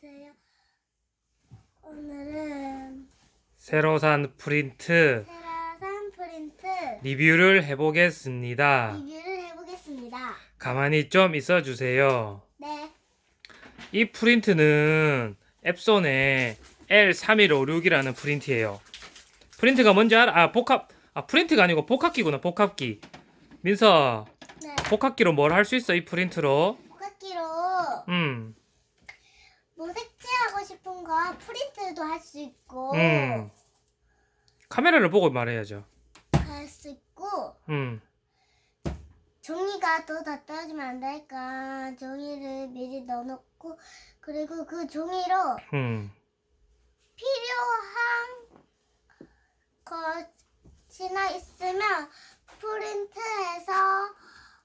안녕하세요. 오늘은 새로 산 프린트 테라산 프린트 리뷰를 해보겠습니다. 리뷰를 해보겠습니다. 가만히 좀 있어 주세요. 네, 이 프린트는 앱손의 L3156이라는 프린트예요. 프린트가 뭔지 알아? 아, 복합. 아, 프린트가 아니고 복합기구나, 복합기. 민서, 네. 복합기로 뭘 할 수 있어, 이 프린트로? 복합기로 음, 거 프린트도 할 수 있고 음. 카메라를 보고 말해야죠. 할 수 있고 음, 종이가 또 다 떨어지면 안 되니까 종이를 미리 넣어놓고 그리고 그 종이로 음. 필요한 것이나 있으면 프린트해서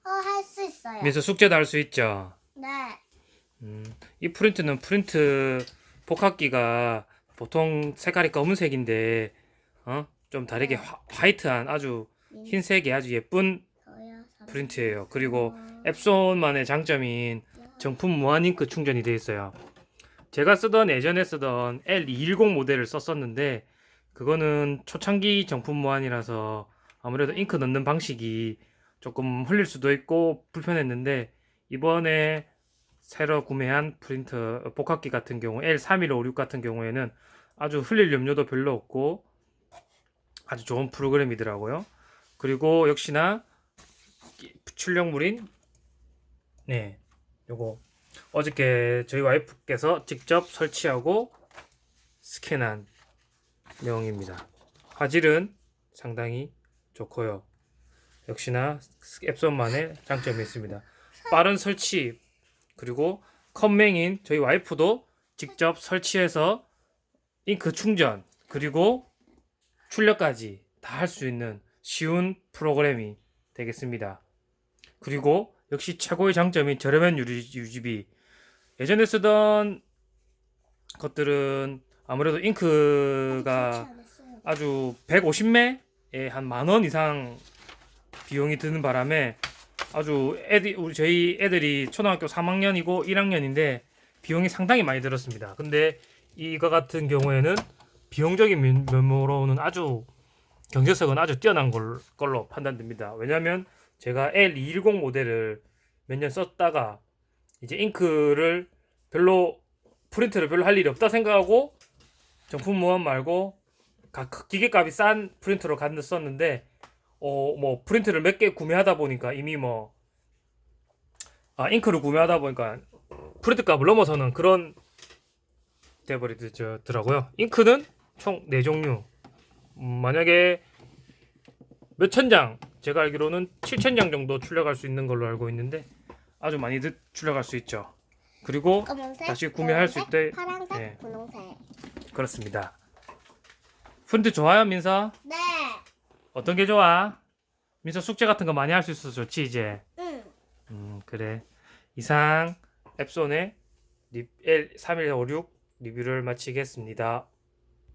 어, 할수 있어요. 민서 숙제도 할 수 있죠. 네. 음, 이 프린트는 프린트 복합기가 보통 색깔이 검은색인데 어? 좀 다르게 화, 화이트한 아주 흰색의 아주 예쁜 프린트예요. 그리고 앱손만의 장점인 정품 무한 잉크 충전이 되어 있어요. 제가 쓰던 예전에 쓰던 L210 모델을 썼었는데 그거는 초창기 정품 무한이라서 아무래도 잉크 넣는 방식이 조금 흘릴 수도 있고 불편했는데 이번에 새로 구매한 프린터 어, 복합기 같은 경우 L3156 같은 경우에는 아주 흘릴 염려도 별로 없고 아주 좋은 프로그램이더라고요. 그리고 역시나 출력물인 네 요거 어저께 저희 와이프께서 직접 설치하고 스캔한 내용입니다. 화질은 상당히 좋고요. 역시나 앱손만의 장점이 있습니다. 빠른 설치 그리고 컴맹인 저희 와이프도 직접 설치해서 잉크 충전 그리고 출력까지 다 할 수 있는 쉬운 프로그램이 되겠습니다. 그리고 역시 최고의 장점인 저렴한 유지비. 예전에 쓰던 것들은 아무래도 잉크가 했어요. 아주 150매에 한 만 원 이상 비용이 드는 바람에 아주 애들 우리 저희 애들이 초등학교 3학년이고 1학년인데 비용이 상당히 많이 들었습니다. 근데 이거 같은 경우에는 비용적인 면- 면모로는 아주 경제성은 아주 뛰어난 걸, 걸로 판단됩니다. 왜냐하면 제가 L210 모델을 몇 년 썼다가 이제 잉크를 별로 프린트를 별로 할 일이 없다 생각하고 정품 무한 말고 각 기계값이 싼 프린터로 간다 썼는데 어 뭐 프린트를 몇 개 구매하다 보니까 이미 뭐 아, 잉크를 구매하다 보니까 프린트 값을 넘어서는 그런 돼버리더라고요. 잉크는 총 4종류. 음, 만약에 몇 천 장, 제가 알기로는 7천 장 정도 출력할 수 있는 걸로 알고 있는데 아주 많이 드- 출력할 수 있죠. 그리고 검은색, 다시 구매할 수 있대- 파란색, 네. 분홍색. 그렇습니다. 프린트 좋아요, 민서? 네. 어떤 게 좋아? 민서 숙제 같은 거 많이 할 수 있어서 좋지 이제. 응. 음 그래. 이상 앱손의 L3156 리뷰를 마치겠습니다.